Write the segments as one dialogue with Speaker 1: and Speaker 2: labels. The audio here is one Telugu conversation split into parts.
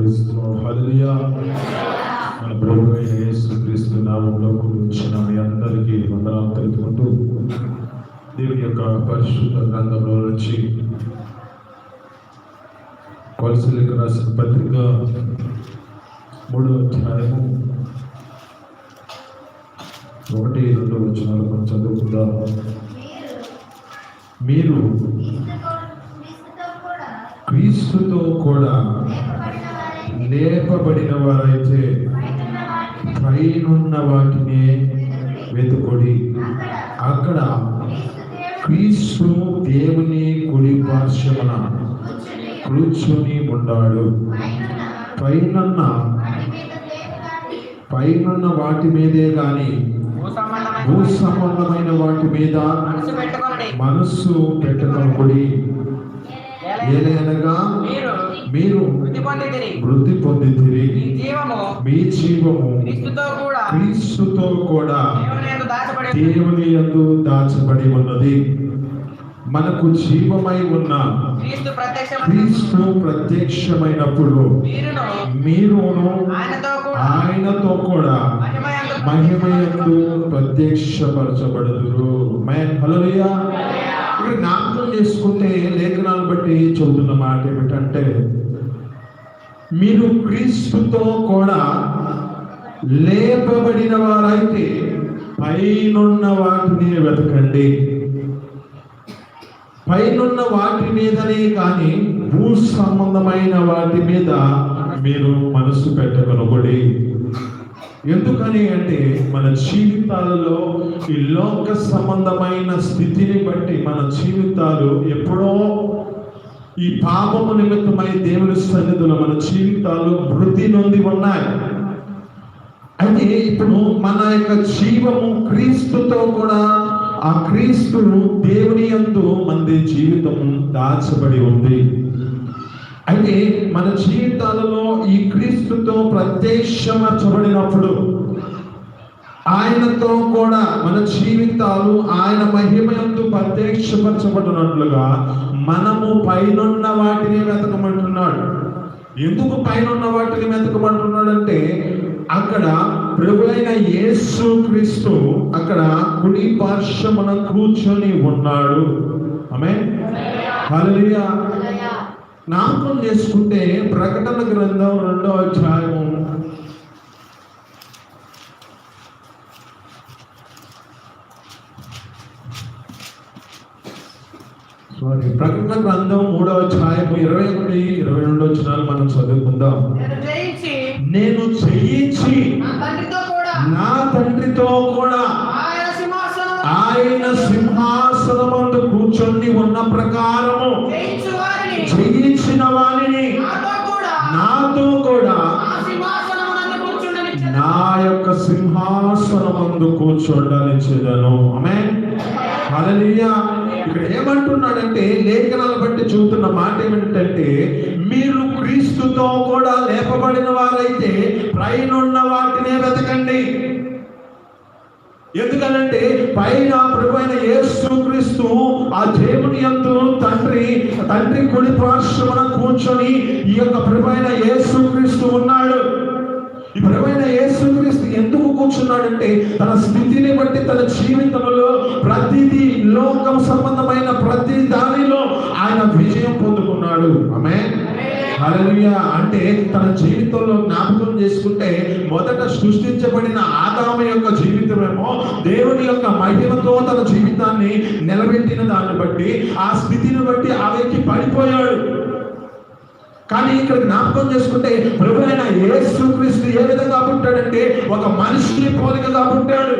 Speaker 1: క్రీస్తు హల్లెలూయా. మన ప్రభు అయిన యేసు క్రీస్తు నామంలో కూర్చున్న మీ అందరికీ వందనాలు తెలుపుకుంటూ దేవుని యొక్క పరిశుద్ధ గ్రంథంలో నుంచి కొలసలకు రాసిన పత్రిక మూడో అధ్యాయము ఒకటి రెండు వచనాలు మనం చదువుకుందాం. మీరు లేపబడిన వారైతే పైనున్న వాటినే వెతుకొడి. అక్కడ క్రీస్తు దేవుని కుడి పార్శ్వమున కూర్చొని ఉన్నాడు పైనున్న పైనున్న వాటి మీదే గాని భూ సంబంధమైన వాటి మీద
Speaker 2: మనసు పెట్టుకోండి.
Speaker 1: మనస్సు పెట్టుకొనుకుడి. ఏలైనగా
Speaker 2: మీరు వృద్ధి పొందితిరి.
Speaker 1: వృద్ధి పొందితిరి
Speaker 2: మీ జీవము
Speaker 1: మీ జీవము
Speaker 2: క్రీస్తుతో కూడా
Speaker 1: క్రీస్తుతో కూడా
Speaker 2: దేవుని యందు దాచబడి
Speaker 1: దేవుని యందు దాచబడి ఉన్నది. మనకు జీవమై ఉన్న
Speaker 2: క్రీస్తు ప్రత్యక్ష
Speaker 1: క్రీస్తు ప్రత్యక్షమైనప్పుడు
Speaker 2: మీరును ఆయనతో కూడా మహిమయందు
Speaker 1: ప్రత్యక్షపరచబడుదురు. మే- ఇక్కడ జ్ఞాపకం చేసుకుంటే లేఖనాలు బట్టి చెబుతున్న మాట ఏమిటంటే మీరు క్రీస్తుతో కూడా లేపబడిన వారైతే పైనున్న వాటిని వెతకండి. పైనున్న వాటి మీదనే కానీ భూ సంబంధమైన వాటి మీద మీరు మనసు పెట్టగలబడి ఎందుకని అంటే మన జీవితాలలో ఈ లోక సంబంధమైన స్థితిని బట్టి మన జీవితాలు ఎప్పుడో ఈ పాపము నిమిత్తమై దేవుని సన్నిధిలో మన జీవితాలు వృద్ధి నొంది ఉన్నాయి. అయితే ఇప్పుడు మన యొక్క జీవము క్రీస్తుతో కూడా ఆ క్రీస్తు దేవుని ఎందు మంది జీవితం దాచబడి ఉంది. అయితే మన జీవితాలలో ఈ క్రీస్తుతో ప్రత్యక్షమర్చబడినప్పుడు ఆయనతో కూడా మన జీవితాలు ఆయన మహిమయందు ప్రత్యక్షపరచబడినట్లుగా మనము పైనున్న వాటిని వెతకమంటున్నాడు. ఎందుకు పైనున్న వాటిని వెతకమంటున్నాడంటే అక్కడ ప్రభు అయిన యేసు క్రీస్తు అక్కడ కుడి పార్శ్వమున కూర్చొని ఉన్నాడు. ఆమె హల్లెలూయా. జ్ఞాపకం చేసుకుంటే ప్రకటన గ్రంథం రెండో అధ్యాయం సారీ ప్రకటన గ్రంథం మూడో అధ్యాయం ఇరవై ఒకటి ఇరవై రెండు వచ్చినాలు మనం చదువుకుందాం.
Speaker 2: నేను జయించి నా తండ్రితో కూడా. ఆయన సింహాసనం
Speaker 1: సింహాసనమందు కూర్చొని ఉన్న ప్రకారము జయించిన వారిని
Speaker 2: నాతో కూడా.
Speaker 1: నా యొక్క సింహాసనమందు కూర్చోండనిచ్చేదను ఆమె హల్లెలూయా ఇక్కడ ఏమంటున్నాడంటే లేఖనాలు బట్టి చూస్తున్న మాట ఏమిటంటే మీరు క్రీస్తుతో కూడా లేపబడిన వారైతే పైనున్న వాటినే వెతకండి. ఎందుకనంటే పైన ప్రభు అయిన ఆ దేవుని ఎందు తండ్రి తండ్రి కుడి పార్శ్వన కూర్చొని ఈ యొక్క ప్రభు అయిన ఉన్నాడు. ఈ ప్రభువైన యేసుక్రీస్తు ఎందుకు కూర్చున్నాడంటే తన స్థితిని బట్టి తన జీవితంలో ప్రతిదీ లోకం సంబంధమైన ప్రతి దానిలో ఆయన విజయం పొందుకున్నాడు. ఆమె హల్లెలూయా. అంటే తన జీవితంలో జ్ఞాపకం చేసుకుంటే మొదట సృష్టించబడిన ఆదాము యొక్క జీవితమేమో దేవుని యొక్క మహిమతో తన జీవితాన్ని నిలబెట్టిన దాన్ని బట్టి ఆ స్థితిని బట్టి ఆ వ్యక్తి పడిపోయాడు. కానీ ఇక్కడ జ్ఞాపకం చేసుకుంటే ప్రభు అయిన యేసు ఏ విధంగా పుట్టాడంటే ఒక మనిషి పోలికగా పుట్టాడు.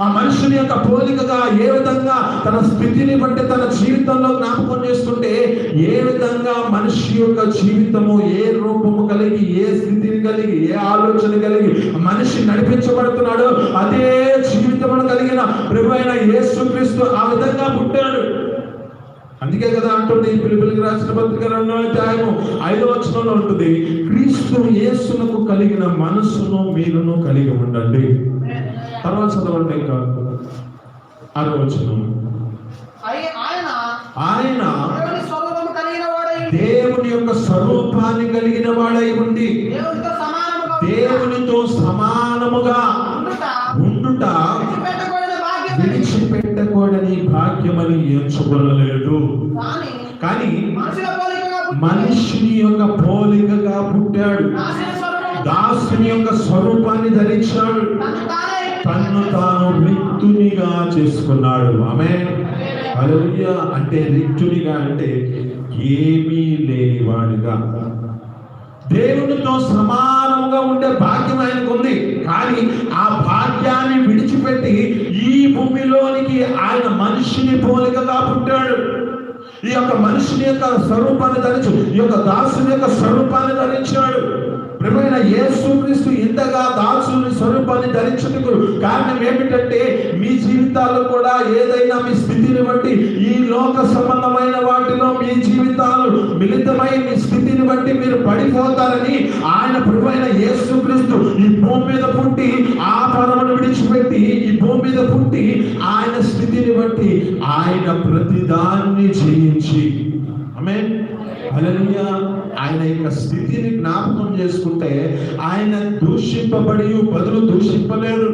Speaker 1: ఆ మనుషుని యొక్క పోలికగా ఏ విధంగా తన స్థితిని బట్టి తన జీవితంలో జ్ఞాపకం చేసుకుంటే ఏ విధంగా మనిషి యొక్క జీవితము ఏ రూపము కలిగి ఏ స్థితిని కలిగి ఏ ఆలోచన కలిగి మనిషి నడిపించబడుతున్నాడో అదే జీవితమును కలిగిన ప్రభు అయిన యేసుక్రీస్తు ఆ విధంగా పుట్టాడు. అందుకే కదా అంటుంది ఈ పిలుపులకి రాసిన పత్రిక రెండో అధ్యాయము ఐదో వచనంలో ఉంటుంది క్రీస్తు యేసునకు కలిగిన మనస్సును మీరును కలిగి ఉండండి. తర్వాత చదవండి ఇంకా ఆరో వచనం
Speaker 2: ఆయన
Speaker 1: ఆయన
Speaker 2: దేవుని
Speaker 1: యొక్క స్వరూపాన్ని కలిగిన వాడై ఉండి
Speaker 2: దేవునితో సమానముగా ఉండుట, విడిచిపెట్టకూడని భాగ్యం
Speaker 1: విడిచిపెట్టకూడని భాగ్యమని ఎంచుకొనలేదు
Speaker 2: కానీ
Speaker 1: మనిషిని యొక్క పోలికగా పుట్టాడు.
Speaker 2: దాసుని
Speaker 1: యొక్క స్వరూపాన్ని ధరించాడు.
Speaker 2: తన్ను తాను
Speaker 1: రిక్తునిగా చేసుకున్నాడు. ఆమె హల్లెలూయా. అంటే రిక్తునిగా అంటే ఏమీ లేనివాడుగా దేవునితో సమానంగా ఉండే భాగ్యం ఆయనకు ఉంది కానీ ఆ భాగ్యాన్ని విడిచిపెట్టి ఈ భూమిలోనికి ఆయన మనిషిని పోలికగా పుట్టాడు. ఈ యొక్క మనిషిని యొక్క స్వరూపాన్ని ధరించు. ఈ యొక్క దాసుని యొక్క స్వరూపాన్ని ధరించాడు. ప్రియమైన యేసుక్రీస్తు ఇంతగా దాసుని స్వరూపాన్ని ధరించుటకు కారణం ఏమిటంటే మీ జీవితాల్లో కూడా ఏదైనా మీ స్థితిని బట్టి ఈ లోక సంబంధమైన వాటిలో మీ జీవితాలు మిళితమై మీ స్థితిని బట్టి మీరు పడిపోతారని ఆయన ప్రభువైన యేసుక్రీస్తు ఈ భూమి మీద పుట్టి ఆ పరమను విడిచిపెట్టి ఈ భూమి మీద పుట్టి ఆయన స్థితిని బట్టి ఆయన ప్రతిదాన్ని జయించి. ఆమె అలలుయ ఆయన యొక్క స్థితిని జ్ఞాపకం చేసుకుంటే ఆయన దూషింపబడి బదులు దూషింపలేరు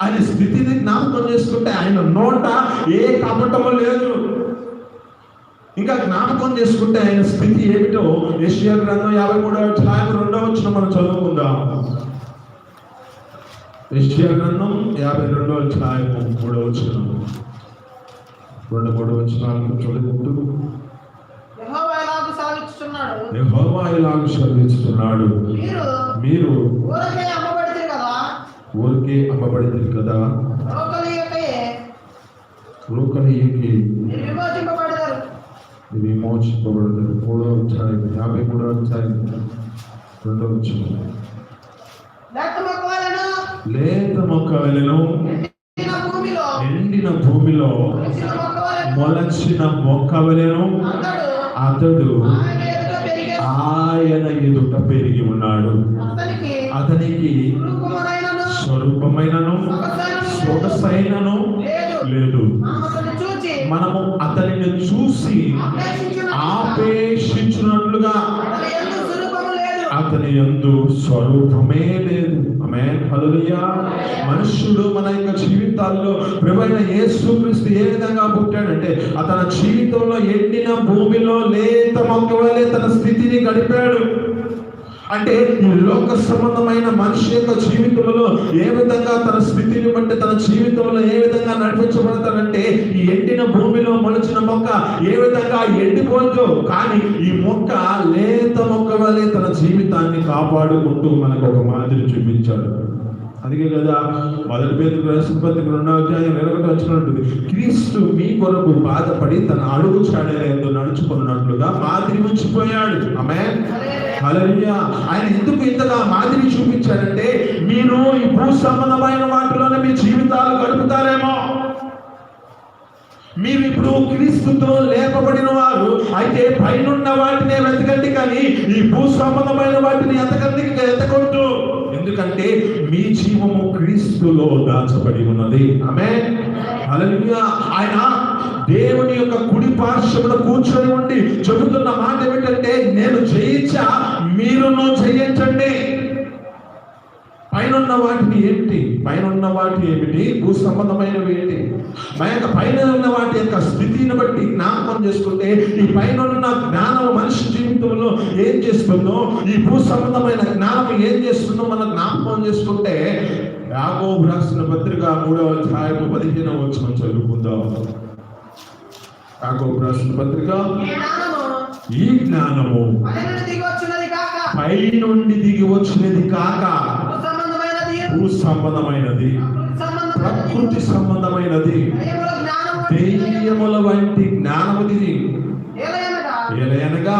Speaker 1: ఆయన స్థితిని జ్ఞాపకం చేసుకుంటే ఆయన నోట ఏ కపటము లేదు. ఇంకా జ్ఞాపకం చేసుకుంటే ఆయన స్థితి ఏమిటో ఏషియా గ్రంథం యాభై మూడవ యాభై రెండవ వచ్చిన మనం చదువుకుందాం. ఏషియా గ్రంథం యాభై రెండవ యాభై మూడవ వచ్చిన రెండు మూడు వచ్చిన చదువుకుంటూ
Speaker 2: యెహోవా ఎలాగూ సెలవిస్తున్నాడు
Speaker 1: యెహోవా ఇలాగ సెలవిస్తున్నాడు
Speaker 2: మీరు
Speaker 1: మీరు
Speaker 2: ఊరకే
Speaker 1: అమ్మబడింది కదా? లోకనీయకి
Speaker 2: విమోచింపబడతారు.
Speaker 1: మూడో అధ్యాయం యాభై మూడో అధ్యాయం రెండో
Speaker 2: మొక్కవాలను
Speaker 1: లేత మొక్క వెలను
Speaker 2: ఎండిన భూమిలో మొలిచిన మొక్కవాలను
Speaker 1: మొలచిన మొక్క వెలను
Speaker 2: అతడు
Speaker 1: అతడు
Speaker 2: ఆయన ఎదుట పెరిగే
Speaker 1: ఉన్నాడు.
Speaker 2: అతనికి
Speaker 1: స్వరూపమైనను సొగసైనను
Speaker 2: లేదు.
Speaker 1: మనము అతనిని చూసి
Speaker 2: అపేక్షించిన
Speaker 1: ఆపేక్షించినట్లుగా
Speaker 2: అతని యందు స్వరూపమే లేదు.
Speaker 1: ఆమె హలుయా మనుష్యుడు మన యొక్క జీవితాల్లో ప్రభువైన యేసుక్రీస్తు ఏ విధంగా పుట్టాడంటే అతని జీవితంలో ఎండిన భూమిలో లేత మొక్కవలే తన స్థితిని గడిపాడు. అంటే ఈ లోక సంబంధమైన మనిషి యొక్క జీవితంలో ఏ విధంగా తన స్థితిని బట్టి తన జీవితంలో ఏ విధంగా నడిపించబడతాడంటే ఈ ఎండిన భూమిలో మొలిచిన మొక్క ఏ విధంగా ఎండిపోదు కానీ ఈ మొక్క లేత మొక్క వలె తన జీవితాన్ని కాపాడుకుంటూ మనకు ఒక మాదిరి చూపించాడు. అందుకే కదా మొదటి పేరు రాష్ట్రపతికి రెండో అధ్యాయం వెనకటి వచ్చినట్టుంది. క్రీస్తు మీ కొరకు బాధపడి తన అడుగు చాడల నడుచుకున్నట్లుగా మాదిరి ఉంచిపోయాడు. ఆమె ఆయన ఎందుకు ఇంతగా మాదిరి చూపించాడంటే మీరు ఈ భూ సంబంధమైన వాటిలోనే మీ జీవితాలు గడుపుతారేమో. మీరు ఇప్పుడు క్రీస్తుతో లేపబడిన వారు అయితే పైనున్న వాటిని వెతకండి కానీ ఈ భూ సంబంధమైన వాటిని ఎతకండి ఎతకొద్దు. ఎందుకంటే మీ జీవము క్రీస్తులో దాచబడి ఉన్నది. ఆమె ఆయన దేవుని యొక్క కుడి పార్శ్వమున కూర్చొని ఉండి చెబుతున్న మాట ఏమిటంటే నేను జయించా మీరును జయించండి. పైన వాటిని ఏమిటి? పైన వాటి ఏమిటి? భూ సంబంధమైనవి ఏంటి మా యొక్క పైన ఉన్న వాటి యొక్క స్థితిని బట్టి జ్ఞాపకం చేసుకుంటే ఈ పైన ఉన్న జ్ఞానం మనిషి జీవితంలో ఏం చేస్తుందో ఈ భూ సంబంధమైన జ్ఞానం ఏం చేస్తుందో మనం జ్ఞాపకం చేసుకుంటే యాగోబు రాసిన పత్రిక మూడవ అధ్యాయము పదిహేనవ వచ్చిన చదువుకుందాం. యాగోబు రాసిన పత్రిక
Speaker 2: ఈ జ్ఞానము
Speaker 1: పై నుండి దిగి వచ్చినది కాక
Speaker 2: భూ సంబంధమైనది ప్రకృతి సంబంధమైనది.
Speaker 1: దెయ్యముల వంటి జ్ఞానముది ఎలయనగా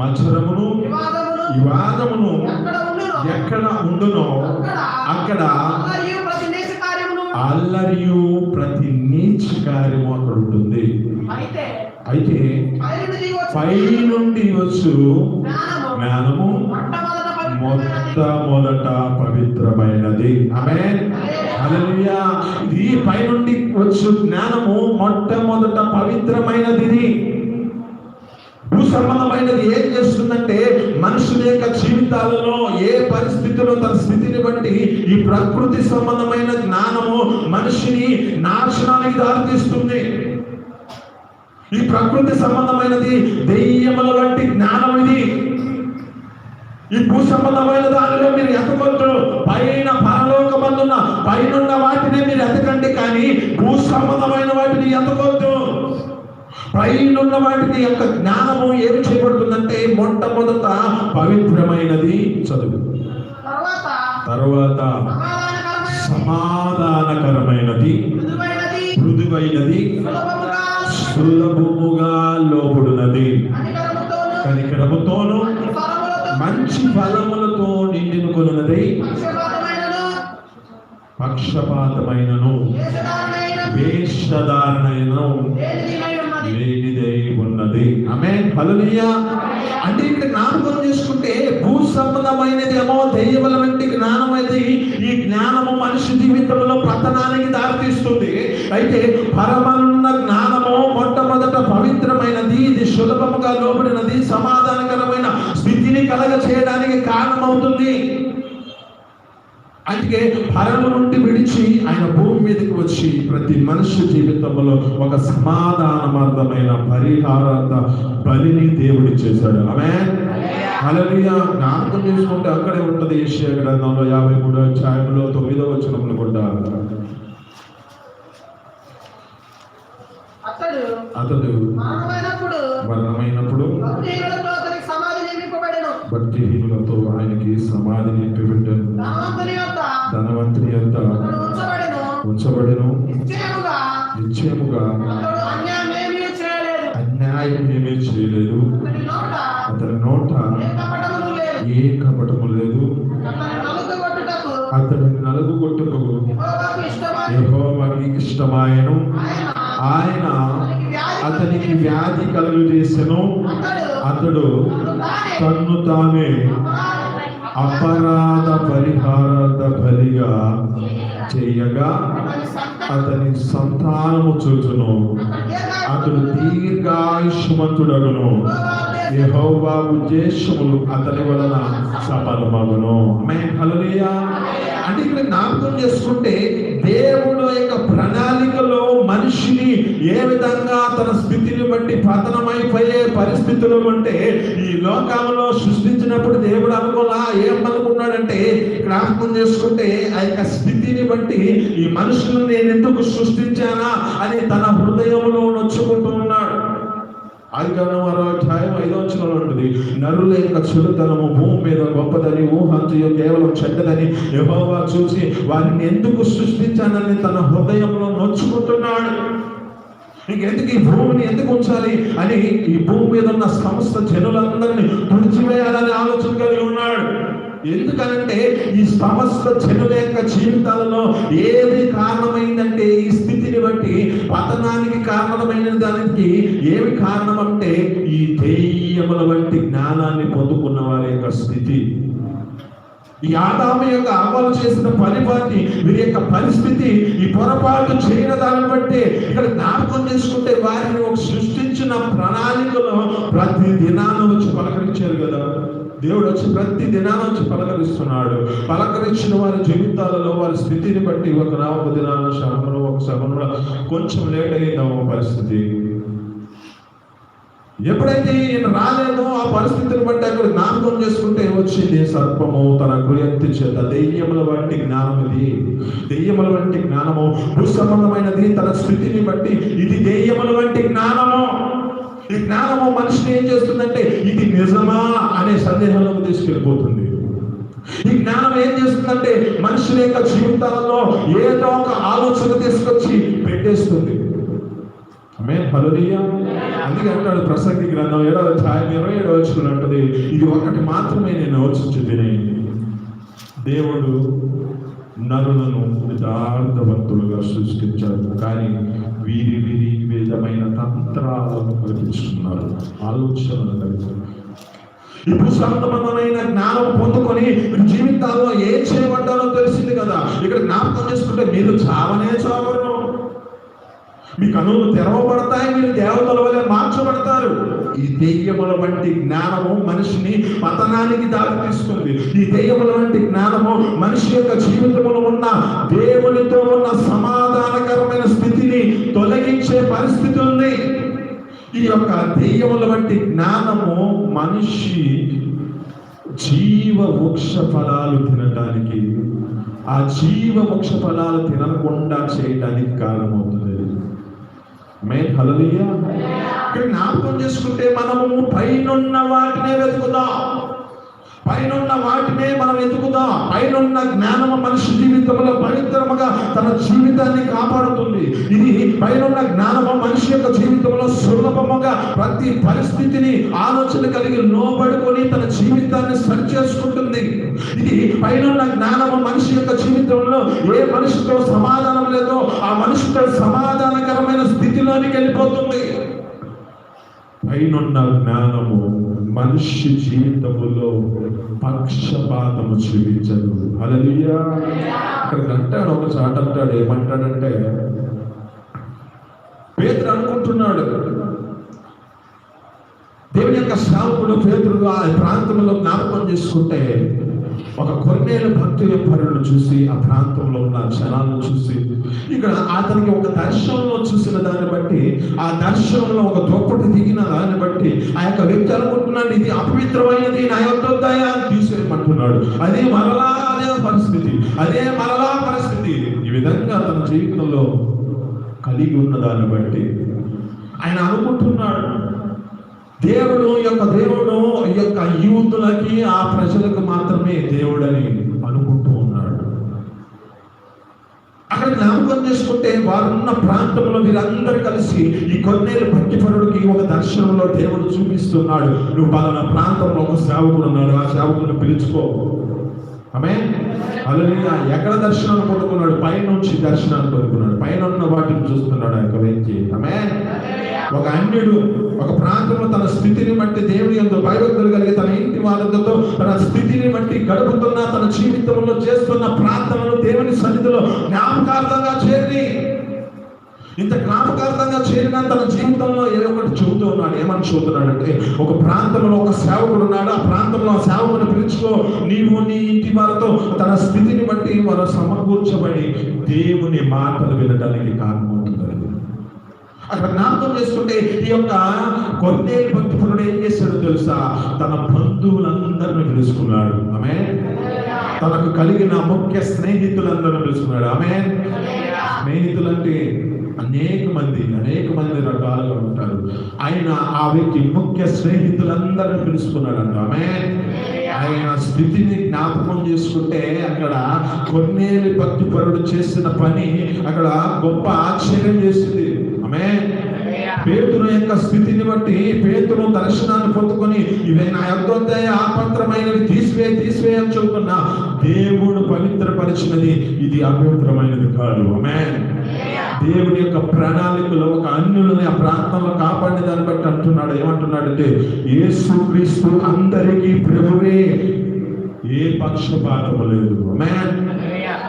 Speaker 1: మత్సరమును
Speaker 2: వివాదమును ఎక్కడ ఉండునో
Speaker 1: అక్కడ అల్లరియు ప్రతి నీచ కార్యము అక్కడ ఉంటుంది
Speaker 2: అయితే
Speaker 1: పై నుండి వచ్చు
Speaker 2: జ్ఞానము మొట్టమొదట పవిత్రమైనది.
Speaker 1: ఆమె హల్లెలూయా. ఇది పై నుండి వచ్చు జ్ఞానము. మొట్టమొదట పవిత్రమైనది భూ సంబంధమైనది ఏం చేస్తుందంటే మనుషుల యొక్క జీవితాలలో ఏ పరిస్థితిలో తన స్థితిని బట్టి ఈ ప్రకృతి సంబంధమైన జ్ఞానము మనిషిని నాశనానికి దారితీస్తుంది. ఈ ప్రకృతి సంబంధమైనది దెయ్యముల వంటి జ్ఞానం ఇది. ఈ భూ సంబంధమైన దానిలో మీరు ఎతకొద్దు పైన పరలోకమందున్న పైనున్న వాటిని మీరు ఎతకండి కానీ భూ సంబంధమైన వాటిని ఎతకొద్దు. పైనున్న వాటిని యొక్క జ్ఞానము ఏమి చేయబడుతుందంటే మొట్టమొదట పవిత్రమైనది చదువు.
Speaker 2: తర్వాత
Speaker 1: తర్వాత
Speaker 2: సమాధానకరమైన
Speaker 1: సమాధానకరమైనది.
Speaker 2: మృదువైనది. సులభముగా
Speaker 1: లోబడునది.
Speaker 2: కనికరముతోను.
Speaker 1: మంచి ఫలములతో నిండిన కొనున్నది
Speaker 2: పక్షపాతమైనను. వేషధారణైన
Speaker 1: లేనిదై ఉన్నది. ఆమె అంటే ఇక్కడ జ్ఞాపకం చేసుకుంటే భూ సంబంధమైనది ఏమో వంటి జ్ఞానం అది ఈ జ్ఞానము మనిషి జీవితంలో పతనానికి దారితీస్తుంది. అయితే పరమన్న జ్ఞానము మొట్టమొదట పవిత్రమైనది. ఇది సులభముగా స్థితిని కలగ చేయడానికి కారణమవుతుంది. అందుకే పరమ నుండి విడిచి ఆయన భూమి మీదకి వచ్చి ప్రతి మనిషి జీవితంలో ఒక సమాధానమార్థమైన పరిహారార్థ బలిని దేవుడు చేశాడు. ఆమె హల్లెలూయా. జ్ఞాపకం చేసుకుంటే అక్కడే ఉంటది ఏషియా గ్రంథంలో యాభై మూడో అధ్యాయంలో తొమ్మిదో వచనములు కూడా.
Speaker 2: అతడు
Speaker 1: అతడు
Speaker 2: మరణమైనప్పుడు సమాధి నియమింపబడెను
Speaker 1: భక్తిహీనులతో ఆయనకి సమాధి నింపి పెట్టాను
Speaker 2: ధనవంతుని యొక్క
Speaker 1: ధనవంతుని అంత
Speaker 2: అతడు ఉంచబడెను.
Speaker 1: ఉంచబడెను.
Speaker 2: నిశ్చయముగా అన్యాయం ఏమీ చేయలేదు. అతని నోట ఏ
Speaker 1: కపటము లేదు.
Speaker 2: అతని నలుగు
Speaker 1: కొట్టుకు
Speaker 2: యెహోవాకు
Speaker 1: ఇష్టమాయను.
Speaker 2: ఆయన
Speaker 1: అతనికి వ్యాధి కలుగు చేసను.
Speaker 2: అతడు తన్ను తానే
Speaker 1: అపరాధ పరిహారార్థ బలిగా చేయగా
Speaker 2: అతని
Speaker 1: సంతానము చూచును. అతడు దీర్ఘాయుష్మంతుడగును. యెహోవా ఉద్దేశములు అతని వలన సఫలమగును. ఆమేన్ హల్లెలూయా అంటే ఇక్కడ జ్ఞాపకం చేసుకుంటే దేవుడు యొక్క ప్రణాళికలో మనిషిని ఏ విధంగా తన స్థితిని బట్టి పతనమైపోయే పరిస్థితులు అంటే ఈ లోకంలో సృష్టించినప్పుడు దేవుడు ఏం ఏమనుకున్నాడంటే జ్ఞాపకం చేసుకుంటే ఆ యొక్క స్థితిని బట్టి ఈ మనుషులను నేను ఎందుకు సృష్టించానా అని తన హృదయంలో నొచ్చుకుంటూ ఉన్నాడు. ఆదికాండం ఆరో అధ్యాయం ఐదో వచనంలో ఉంటుంది. నరుల యొక్క చురుతనము భూమి మీద గొప్పదని ఊహంతయో కేవలం చెడ్డదని యహోవా చూసి వారిని ఎందుకు సృష్టించానని తన హృదయంలో నొచ్చుకుంటున్నాడు? ఇంకెందుకు ఈ భూమిని ఎందుకు ఉంచాలి అని ఈ భూమి మీద ఉన్న సమస్త జనులందరినీ తుడిచివేయాలనే ఆలోచన కలిగి ఉన్నాడు. ఎందుకనంటే ఈ సమస్త జనుల యొక్క జీవితాలలో ఏది కారణమైందంటే ఈ స్థితిని బట్టి పతనానికి కారణమైన దానికి ఏమి కారణం అంటే ఈ దెయ్యముల వంటి జ్ఞానాన్ని పొందుకున్న వారి యొక్క స్థితి. ఈ ఆదాము యొక్క అమలు చేసిన పని బట్టి వీరి యొక్క పరిస్థితి ఈ పొరపాటు చేయని దాన్ని బట్టి ఇక్కడ జ్ఞాపకం చేసుకుంటే వారిని ఒక సృష్టించిన ప్రణాళికలో ప్రతి దినాన్ని వచ్చి పలకరించారు కదా. దేవుడు వచ్చి ప్రతి దినాన వచ్చి పలకరిస్తున్నాడు. పలకరించిన వారి జీవితాలలో వారి స్థితిని బట్టి ఒక నా ఒక దినాన శరణం ఒక శరణం కొంచెం లేట్ అయిందాము పరిస్థితి. ఎప్పుడైతే ఈయన రాలేదో ఆ పరిస్థితిని బట్టి అక్కడ జ్ఞాపకం చేసుకుంటే వచ్చింది సర్పము తన గురెత్తి చేత దెయ్యముల వంటి జ్ఞానం ఇది దెయ్యముల వంటి జ్ఞానము భూ సంబంధమైనది తన స్థితిని బట్టి ఇది దెయ్యముల వంటి జ్ఞానము. ఈ జ్ఞానము మనిషిని ఏం చేస్తుందంటే ఇది నిజమా అనే సందేహంలోకి తీసుకెళ్ళిపోతుంది. ఈ జ్ఞానం ఏం చేస్తుందంటే మనుషుల యొక్క జీవితాలలో ఏదో ఒక ఆలోచన తీసుకొచ్చి పెట్టేస్తుంది. ఆమె హలోనియా అందుకే అంటాడు ప్రసక్తి గ్రంథం ఏడో అధ్యాయం ఇరవై ఏడో వచ్చిన అంటది ఇది ఒకటి మాత్రమే నేను ఆలోచించి తిని దేవుడు నరులను యథార్థవంతులుగా సృష్టించాడు. కానీ వీరి వీరి విధమైన తంత్రాలను కల్పించుకున్నారు ఆలోచనలు కల్పిస్తున్నారు ఇప్పుడు సంబంధమైన జ్ఞానం పొందుకొని జీవితాల్లో ఏం చేయబడ్డారో తెలిసింది కదా. ఇక్కడ జ్ఞాపకం చేసుకుంటే మీరు చావనే చావరు. మీ కనులు తెరవబడతాయి మీరు దేవతల వలె మార్చబడతారు. ఈ దెయ్యముల వంటి జ్ఞానము మనిషిని పతనానికి దారితీస్తుంది. ఈ దెయ్యముల వంటి జ్ఞానము మనిషి యొక్క జీవితంలో ఉన్న దేవునితో ఉన్న సమాధానకరమైన స్థితిని తొలగించే పరిస్థితి ఉంది. ఈ యొక్క దెయ్యముల వంటి జ్ఞానము మనిషి జీవ వృక్ష ఫలాలు తినడానికి ఆ జీవ వృక్ష ఫలాలు తినకుండా చేయడానికి కారణమవుతుంది. మెయిన్ హలలియ జ్ఞాపకం చేసుకుంటే మనము పైనున్న వాటినే వెతుకుదాం పైనున్న వాటినే మనం ఎదుగుదాం. పైనున్న జ్ఞానము మనిషి జీవితంలో పవిత్రముగా తన జీవితాన్ని కాపాడుతుంది. ఇది పైనున్న జ్ఞానము మనిషి యొక్క జీవితంలో సులభముగా ప్రతి పరిస్థితిని ఆలోచన కలిగి లోబడుకొని తన జీవితాన్ని సరి చేసుకుంటుంది. ఇది పైనున్న జ్ఞానము మనిషి యొక్క జీవితంలో ఏ మనిషితో సమాధానం లేదో ఆ మనిషితో సమాధానకరమైన స్థితిలోనికి వెళ్ళిపోతుంది. పైనున్న జ్ఞానము. మనిషి జీవితములో పక్షపాతము చూపించదు. అలలియా ఇక్కడ అంటాడు ఒక చాట అంటాడు ఏమంటాడంటే పేతురు అనుకుంటున్నాడు. దేవుని యొక్క శ్రావకుడు పేతురు ఆ ప్రాంతంలో జ్ఞాపకం చేసుకుంటే ఒక కొన్నేళ్ళ భక్తుల పరులను చూసి ఆ ప్రాంతంలో ఉన్న జనాలను చూసి ఇక్కడ అతనికి ఒక దర్శనంలో చూసిన దాన్ని బట్టి ఆ దర్శనంలో ఒక దుప్పటి దిగిన దాన్ని బట్టి ఆ యొక్క వ్యక్తి అనుకుంటున్నాడు ఇది అపవిత్రమైనది నా యొక్క అని తీసేయమంటున్నాడు. అదే మరలా అదే పరిస్థితి అదే మరలా పరిస్థితి. ఈ విధంగా తన జీవితంలో కలిగి ఉన్న దాన్ని బట్టి ఆయన అనుకుంటున్నాడు. దేవుడు యొక్క దేవుడు ఈ యొక్క యూతులకి ఆ ప్రజలకు మాత్రమే దేవుడని అనుకుంటూ ఉన్నాడు. అక్కడ జ్ఞాపకం చేసుకుంటే వారున్న ప్రాంతంలో వీరందరూ కలిసి ఈ కొన్నేళ్ళు భక్తిపరుడికి ఒక దర్శనంలో దేవుడు చూపిస్తున్నాడు. నువ్వు పలానా ప్రాంతంలో ఒక సేవకుడు ఉన్నాడు ఆ సేవకుడిని పిలుచుకో. ఆమె అలా ఎక్కడ దర్శనాన్ని పొందుకున్నాడు? పైనుంచి దర్శనాన్ని పొందుకున్నాడు. పైన ఉన్న వాటిని చూస్తున్నాడు ఆ యొక్క వ్యక్తి. ఆమె ఒక అన్యుడు ఒక ప్రాంతంలో తన స్థితిని బట్టి దేవుని యొక్క భయభక్తులు కలిగి తన ఇంటి వాళ్ళతో తన స్థితిని బట్టి గడుపుతున్న తన జీవితంలో చేస్తున్న ప్రార్థనలు దేవుని సన్నిధిలో జ్ఞాపకార్థంగా చేరి ఇంత జ్ఞాపకార్థంగా చేరిన తన జీవితంలో ఏదో ఒకటి చెబుతూ ఉన్నాడు ఏమని చూస్తున్నాడంటే ఒక ప్రాంతంలో ఒక సేవకుడు ఉన్నాడు ఆ ప్రాంతంలో ఆ సేవకుని పిలుచుకో నీవు నీ ఇంటి వారితో తన స్థితిని బట్టి వారు సమకూర్చబడి దేవుని మాటలు వినడానికి కాదు జ్ఞాపకం చేసుకుంటే ఈ యొక్క కొన్నేళ్ళు భక్తుడు ఏం చేశాడు తెలుసా? తన బంధువులందరిని పిలుచుకున్నాడు. ఆమె తనకు కలిగిన ముఖ్య స్నేహితులందరిని పిలుచుకున్నాడు. ఆమె స్నేహితులంటే అనేక మంది అనేక మంది రకాలుగా ఉంటారు. ఆయన ఆ వ్యక్తి ముఖ్య స్నేహితులందరిని పిలుచుకున్నాడంట. ఆమె ఆయన స్థితిని జ్ఞాపకం చేసుకుంటే అక్కడ కొన్నేళ్ళు భక్తిపరుడు చేసిన పని అక్కడ గొప్ప ఆశ్చర్యం చేసింది. పేతురు యొక్క స్థితిని బట్టి పేతురు దర్శనాన్ని పొందుకొని ఇవి నా యొక్క ఆపత్రమైనవి తీసివే తీసివే అని చెబుతున్నా దేవుడు పవిత్రపరిచినది ఇది అపవిత్రమైనది కాదు. ఆమె దేవుని యొక్క ప్రణాళికలో ఒక అన్యులని ఆ ప్రాంతంలో కాపాడి దాన్ని బట్టి అంటున్నాడు. ఏమంటున్నాడంటే యేసు క్రీస్తు అందరికీ ప్రభువే. ఏ పక్షపాతం లేదు.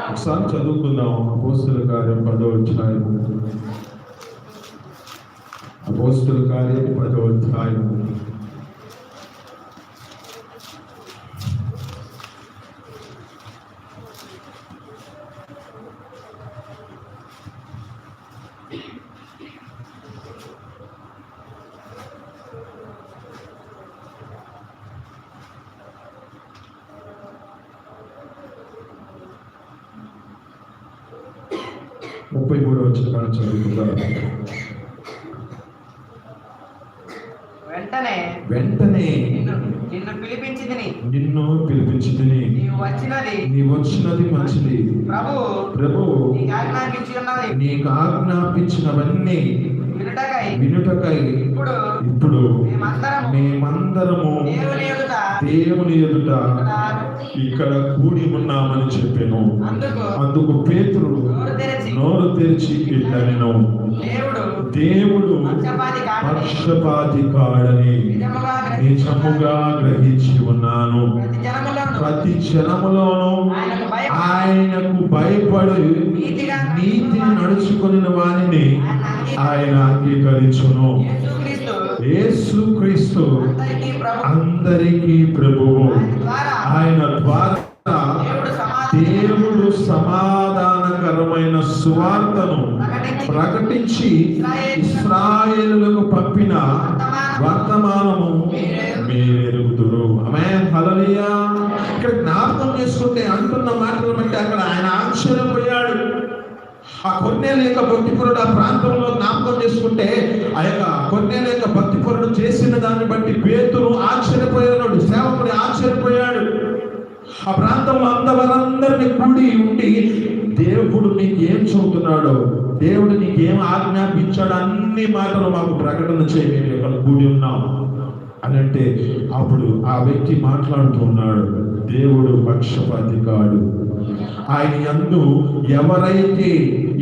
Speaker 1: ఒకసారి చదువుకుందాం. అపోస్తుల కార్యం పదో అధ్యాయము. అపోస్తుల కార్యం పదో అధ్యాయం ముప్పై మూడు వచ్చిన కాడ చదువుకుందాం.
Speaker 3: వెంటనే నిన్ను పిలిపించితిని
Speaker 1: నిన్ను పిలిపించింది
Speaker 3: నీవు వచ్చినది.
Speaker 1: నీ వచ్చినది మంచిది.
Speaker 3: ప్రభు
Speaker 1: ప్రభు
Speaker 3: నీకు ఆజ్ఞాపించి ఉన్నది.
Speaker 1: నీకు ఆజ్ఞాపించినవన్నీ
Speaker 3: వినుటకై.
Speaker 1: వినుటకై
Speaker 3: ఇప్పుడు
Speaker 1: ఇప్పుడు
Speaker 3: మేమందరము
Speaker 1: మేమందరము
Speaker 3: దేవుని ఎదుట
Speaker 1: దేవుని ఎదుట
Speaker 3: ఇక్కడ
Speaker 1: కూడి ఉన్నామని చెప్పాను.
Speaker 3: అందుకు
Speaker 1: పేతురు
Speaker 3: నోరు తెరిచి.
Speaker 1: ఇట్లనెను
Speaker 3: దేవుడు పక్షపాతి కాడని నిజముగా
Speaker 1: గ్రహించి ఉన్నాను.
Speaker 3: ప్రతి
Speaker 1: క్షణములోనూ
Speaker 3: ఆయనకు భయపడి
Speaker 1: నీతిని నడుచుకుని వారిని ఆయన అంగీకరించును.
Speaker 3: యేసుక్రీస్తు అందరికీ ప్రభు
Speaker 1: అందరికీ ప్రభువు.
Speaker 3: ఆయన ద్వారా దేవుడు సమాధానం
Speaker 1: దేవుడు సమాధానకరమైన సువార్తను ప్రకటించి ఇస్రాయేలులకు పంపిన వర్తమానము మీరెరుగుదురు. ఇక్కడ జ్ఞాపకం చేసుకుంటే అంటున్న మాటలు బట్టి అక్కడ ఆయన ఆశ్చర్యపోయాడు. ఆ కొన్నేళ్ళ యొక్క భక్తిపరుడు ఆ ప్రాంతంలో జ్ఞాపకం చేసుకుంటే ఆ యొక్క కొన్నేళ్ళ యొక్క భక్తిపరుడు చేసిన దాన్ని బట్టి పేతురు ఆశ్చర్యపోయాడు సేవకుడు ఆశ్చర్యపోయాడు. ఆ ప్రాంతంలో అందరందరినీ కూడి ఉండి దేవుడు నీకు ఏం చెబుతున్నాడో దేవుడు నీకు ఏం ఆజ్ఞాపించాడు అన్ని మాటలు మాకు ప్రకటన చేయి మేము ఇక్కడ కూడి ఉన్నాం అని అంటే అప్పుడు ఆ వ్యక్తి మాట్లాడుతూ ఉన్నాడు దేవుడు పక్షపాతి కాడు. ఆయన యందు ఎవరైతే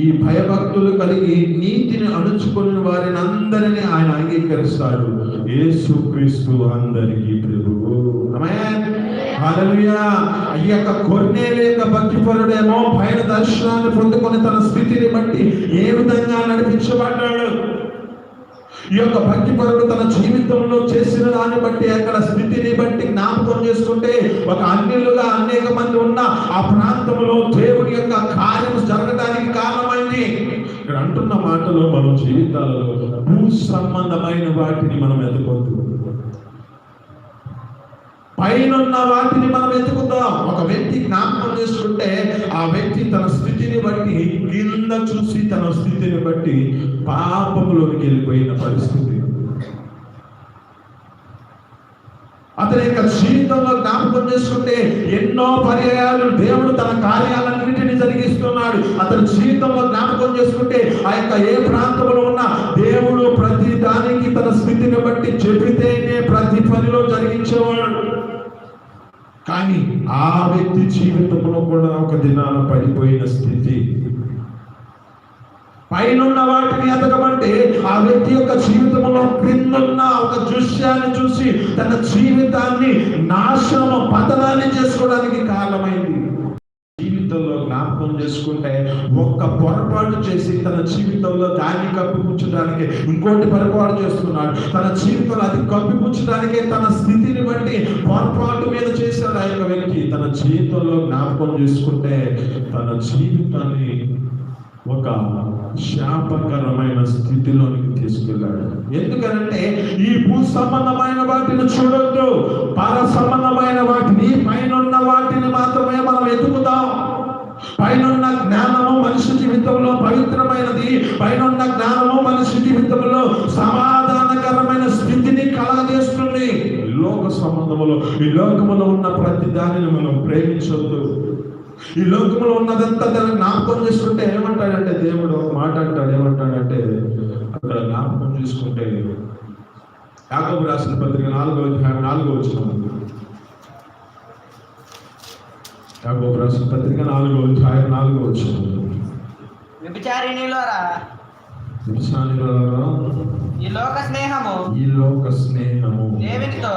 Speaker 1: ఈ భయభక్తులు కలిగి నీతిని అణుచుకుని వారిని అందరినీ ఆయన అంగీకరిస్తాడు. యేసు క్రీస్తు అందరికీ ప్రభువు ఆమేన్. హల్లెలూయా. ఈ యొక్క కొన్నేళ్ళ యొక్క భక్తిపరుడేమో పైన దర్శనాన్ని పొందుకొని తన స్థితిని బట్టి ఏ విధంగా నడిపించబడ్డాడు? ఈ యొక్క భక్తిపరుడు తన జీవితంలో చేసిన దాన్ని బట్టి అక్కడ స్థితిని బట్టి జ్ఞాపకం చేసుకుంటే ఒక అన్యులుగా అనేక మంది ఉన్న ఆ ప్రాంతంలో దేవుని యొక్క కార్యం జరగడానికి కారణమైంది. ఇక్కడ అంటున్న మాటలో మన జీవితాలలో భూ సంబంధమైన వాటిని మనం ఎదుర్కొంటున్నాం. పైనున్న వాటిని మనం ఎత్తుకుందాం. ఒక వ్యక్తి జ్ఞాపకం చేసుకుంటే ఆ వ్యక్తి తన స్థితిని బట్టి కింద చూసి తన స్థితిని బట్టి పాపంలోకి వెళ్ళిపోయిన పరిస్థితి. అతని యొక్క జీవితంలో జ్ఞాపకం చేసుకుంటే ఎన్నో పర్యాయాలు దేవుడు తన కార్యాలన్నింటినీ జరిగిస్తున్నాడు. అతని జీవితంలో జ్ఞాపకం చేసుకుంటే ఆ యొక్క ఏ ప్రాంతంలో ఉన్న దేవుడు ప్రతి దానికి తన స్థితిని బట్టి చెబితేనే ప్రతి పనిలో జరిగించేవాడు. కానీ ఆ వ్యక్తి జీవితంలో కూడా ఒక దినాన పడిపోయిన స్థితి. పైనున్న వాటిని ఎదగమంటే ఆ వ్యక్తి యొక్క జీవితంలో క్రిందున్న ఒక దృశ్యాన్ని చూసి తన జీవితాన్ని నాశనం పతనాన్ని చేసుకోవడానికి కారణమైంది చేసుకుంటే ఒక్క పొరపాటు చేసి తన జీవితంలో దాన్ని కప్పిపుచ్చడానికి ఇంకోటి పొరపాటు చేస్తున్నాడు. తన జీవితంలో అది కప్పిపుచ్చడానికే తన స్థితిని బట్టి పొరపాటు మీద చేశాడు ఆ యొక్క వ్యక్తి. తన జీవితంలో జ్ఞాపకం చేసుకుంటే తన జీవితాన్ని ఒక శాపకరమైన స్థితిలోనికి తీసుకెళ్ళాడు. ఎందుకనంటే ఈ భూ సంబంధమైన వాటిని చూడొద్దు. పర సంబంధమైన వాటిని పైన వాటిని మాత్రమే మనం ఎదుగుతాం పైనున్న జ్ఞానము మనిషి జీవితంలో పవిత్రమైనది. పైనున్న జ్ఞానము మనిషి జీవితంలో సమాధానకరమైన స్థితిని కలగజేస్తుంది. లోక సంబంధములో ఈ లోకములో ఉన్న ప్రతి దానిని మనం ప్రేమించొద్దు. ఈ లోకంలో ఉన్నదంతా దాన్ని జ్ఞాపకం చేసుకుంటే ఏమంటాడంటే దేవుడు ఒక మాట అంటాడు ఏమంటాడంటే అక్కడ జ్ఞాపకం చేసుకుంటే యాకోబు రాసిన పత్రిక నాలుగో నాలుగో వచ్చిన యాకోబు రాసిన పత్రిక నాలుగో అధ్యాయం నాలుగో వచ్చిన
Speaker 3: వ్యభిచారిణిలోరా?
Speaker 1: విషయానిలారా,
Speaker 3: ఈ లోక స్నేహము?
Speaker 1: ఈ లోక స్నేహము.
Speaker 3: దేవునితో?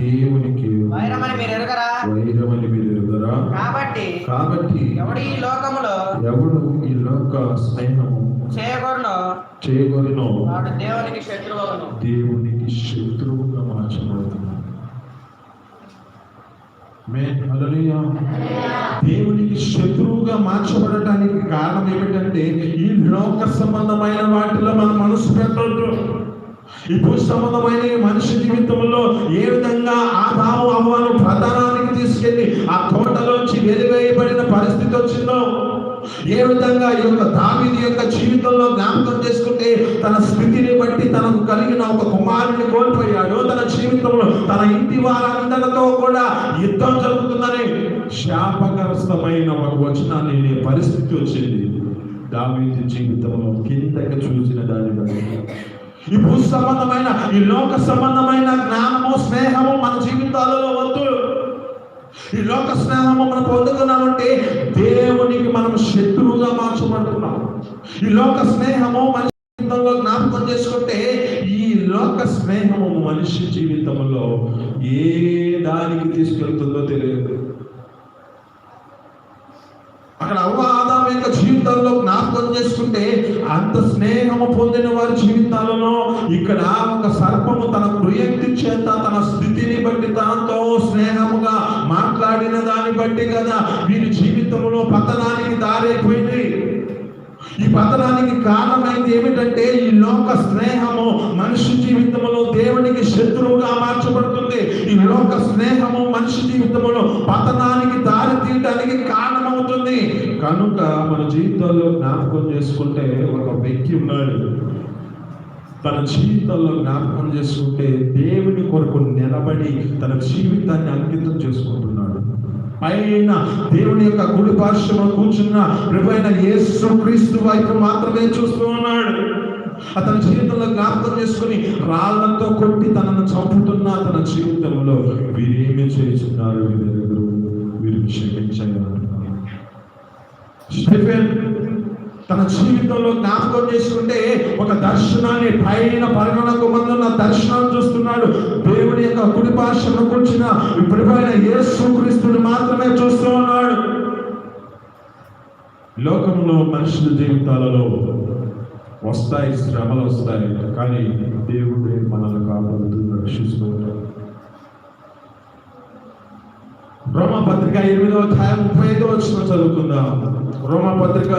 Speaker 1: దేవునికి.
Speaker 3: వైరమని మీరు ఎరుగరా?
Speaker 1: వైరమని మీరు ఎరుగరా?
Speaker 3: కాబట్టి
Speaker 1: కాబట్టి
Speaker 3: ఎవడు ఈ లోకములో
Speaker 1: ఎవడు ఈ లోక స్నేహము
Speaker 3: చేయకూడను
Speaker 1: చేయగలను
Speaker 3: వాడు దేవునికి శత్రువును
Speaker 1: దేవునికి శత్రువుగా. హల్లెలూయా. దేవునికి శత్రువుగా మార్చబడటానికి కారణం ఏమిటంటే ఈ లోక సంబంధమైన వాటిలో మన మనసు పెట్టడం ఈ భూ సంబంధమైన మనిషి జీవితంలో ఏ విధంగా ఆదాము అవ్వను ప్రధానానికి తీసుకెళ్ళి ఆ తోటలోంచి వెలివేయబడిన పరిస్థితి వచ్చిందో ఏ విధంగా ఈ యొక్క దావిది యొక్క జీవితంలో జ్ఞాపకం చేసుకుంటే తన స్థితిని బట్టి తనకు కలిగిన ఒక కుమారుని కోల్పోయాడు తన జీవితంలో తన ఇంటి వారందరితో కూడా యుద్ధం జరుగుతుందని శాపగ్రస్తమైన ఒక వచనాన్ని పరిస్థితి వచ్చింది. దావీది జీవితంలో కిందకి చూసిన దాని ఈ భూ సంబంధమైన ఈ లోక సంబంధమైన జ్ఞానము స్నేహము మన జీవితాలలో వద్దు. ఈ లోక స్నేహము మనం పొందుకున్నామంటే దేవునికి మనం శత్రువుగా మార్చబడుతున్నాం. ఈ లోక స్నేహము మనిషి జీవితంలో జ్ఞాపకం చేసుకుంటే ఈ లోక స్నేహము మనిషి జీవితంలో ఏ దానికి తీసుకెళ్తుందో తెలియదు. అక్కడ అవ్వ ఆదాం యొక్క జీవితంలో జ్ఞాపకం చేసుకుంటే అంత స్నేహము పొందిన వారి జీవితాలలో ఇక్కడ ఒక సర్పము తన ప్రియంతి చేత తన స్థితిని బట్టి తనతో స్నేహముగా మాట్లాడిన దాన్ని బట్టి కదా వీరి జీవితంలో పతనానికి దారైపోయింది. ఈ పతనానికి కారణమైంది ఏమిటంటే ఈ లోక స్నేహము మనిషి జీవితంలో దేవునికి శత్రువుగా మార్చబడుతుంది. ఈ లోక స్నేహము మనిషి జీవితంలో పతనానికి దారి తీయటానికి కారణమవుతుంది. కనుక మన జీవితాల్లో జ్ఞాపకం చేసుకుంటే ఒక వ్యక్తి ఉన్నాడు. తన జీవితంలో జ్ఞాపకం చేసుకుంటే దేవుని కొరకు నిలబడి తన జీవితాన్ని అంకితం చేసుకుంటున్నాడు. ఆయన దేవుని యొక్క కుడి పార్శ్వలో కూర్చున్న ప్రభుత్వ యేసు క్రీస్తు వైపు మాత్రమే చూస్తూ ఉన్నాడు. అతని జీవితంలో జ్ఞాపకం చేసుకుని రాళ్ళతో కొట్టి తనను చంపుతున్న తన జీవితంలో వీరేమి చేస్తున్నారు? వీరెవరు వీరు క్షమించారు స్టెఫెన్ తన జీవితంలో జ్ఞాపకం చేసుకుంటే ఒక దర్శనాన్ని పైన పరిగణకు ముందున్న దర్శనం చూస్తున్నాడు. దేవుడి యొక్క కుడి భాషను కూర్చిన ప్రభువైన యేసు క్రీస్తుని మాత్రమే చూస్తూ ఉన్నాడు. లోకంలో మనుషుల జీవితాలలో వస్తాయి శ్రమలు వస్తాయి కానీ దేవుడే మనల్ని కాపాడుతూ రక్షిస్తూ ఉంటాడు రోమా పత్రిక ఎనిమిదవ అధ్యాయం ముప్పై ఐదో వచ్చిన చదువుకుందాం. రోమా పత్రిక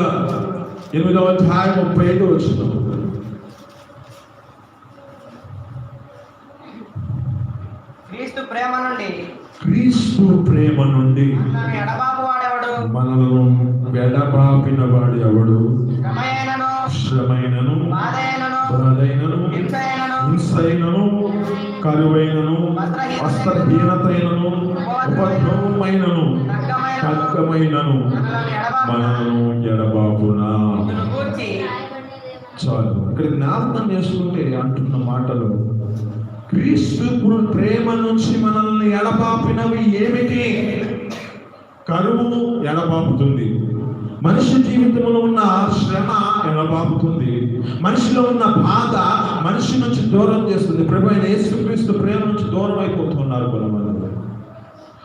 Speaker 1: ఎనిమిదవ అధ్యాయం ముప్పై ఐదో వచ్చిన.
Speaker 3: క్రీస్తు ప్రేమ నుండి.
Speaker 1: క్రీస్తు ప్రేమ నుండి మనలను వెడబాపిన వాడు ఎవడు? శ్రమైనను
Speaker 3: బాధైనను హింసైనను
Speaker 1: కరువైనను వస్త్రహీనతైనను ఉపద్రవమైనను ఖడ్గమైనను
Speaker 3: నన్ను
Speaker 1: మనను ఎడబాపునా. చాలు. ఇక్కడ జ్ఞాపకం చేసుకుంటే అంటున్న మాటలు క్రీస్తు ఇప్పుడు ప్రేమ నుంచి మనల్ని ఎడబాపినవి ఏమిటి? కరువు ఎడబాపుతుంది. మనిషి జీవితంలో ఉన్న శ్రమ ఎడబాపుతుంది మనిషిలో ఉన్న బాధ మనిషి నుంచి దూరం చేస్తుంది. ప్రభు అయిన యేసుక్రీస్తు ప్రేమ నుంచి దూరం అయిపోతున్నారు కొంతమంది.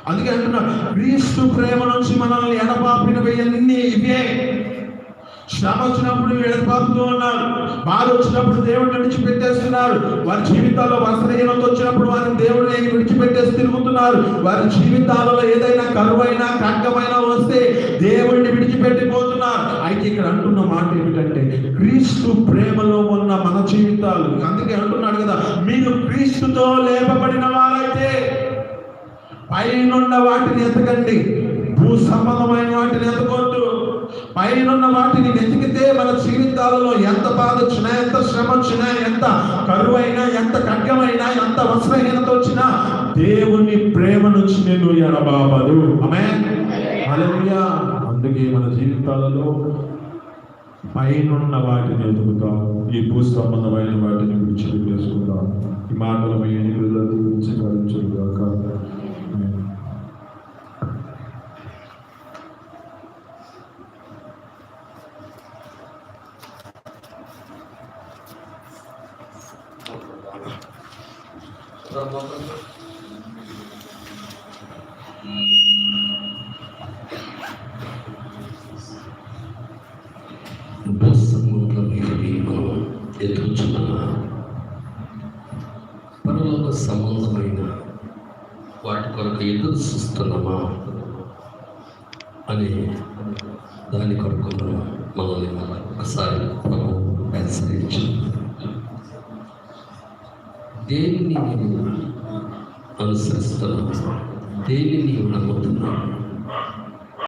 Speaker 1: అందుకే అంటున్నారు క్రీస్తు ప్రేమ నుంచి మనల్ని ఎడబాపినవి అన్ని ఇవే. శ్రమ వచ్చినప్పుడు ఎడబాపుతూ ఉన్నారు. బాధ వచ్చినప్పుడు దేవుడిని విడిచిపెట్టేస్తున్నారు. వారి జీవితాల్లో వస్త్రహీనత వచ్చినప్పుడు వారిని దేవుడిని విడిచిపెట్టేసి తిరుగుతున్నారు. వారి జీవితాలలో ఏదైనా కరువైనా ఖడ్గమైనా వస్తే దేవుడిని విడిచిపెట్టిపోతున్నారు. అయితే ఇక్కడ అంటున్న మాట ఏమిటంటే క్రీస్తు ప్రేమలో ఉన్న మన జీవితాలు అందుకే అంటున్నాడు కదా మీరు క్రీస్తుతో లేపబడిన వారైతే పైనున్న వాటిని ఎతకండి. భూ సంబంధమైన వాటిని ఎతకొద్దు. పైనున్న వాటిని వెతికితే మన జీవితాలలో ఎంత బాధ వచ్చినా ఎంత శ్రమ వచ్చినా ఎంత కరువైనా ఎంత ఖడ్గమైనా ఎంత వస్త్రహీనత వచ్చినా దేవుని ప్రేమ నుంచి నేను ఎడబాబదు ఆమె అందుకే మన జీవితాలలో పైనున్న వాటిని ఎదుగుతాం ఈ భూ సంబంధమైన వాటిని విడిచిపెట్టేసుకుందాం ఈ మాటలు మీ ఎన్నికల్లో దీవించగలించుగాక
Speaker 4: వాటి ఎదురు చూస్తున్నామా అని దాని కొరకు మనల్ని మనం ఒకసారి ప్రభు ఆశ్రయించు. దేనిని నేను అనుసరిస్తున్నాను దేనిని నీవు నమ్ముతున్నాను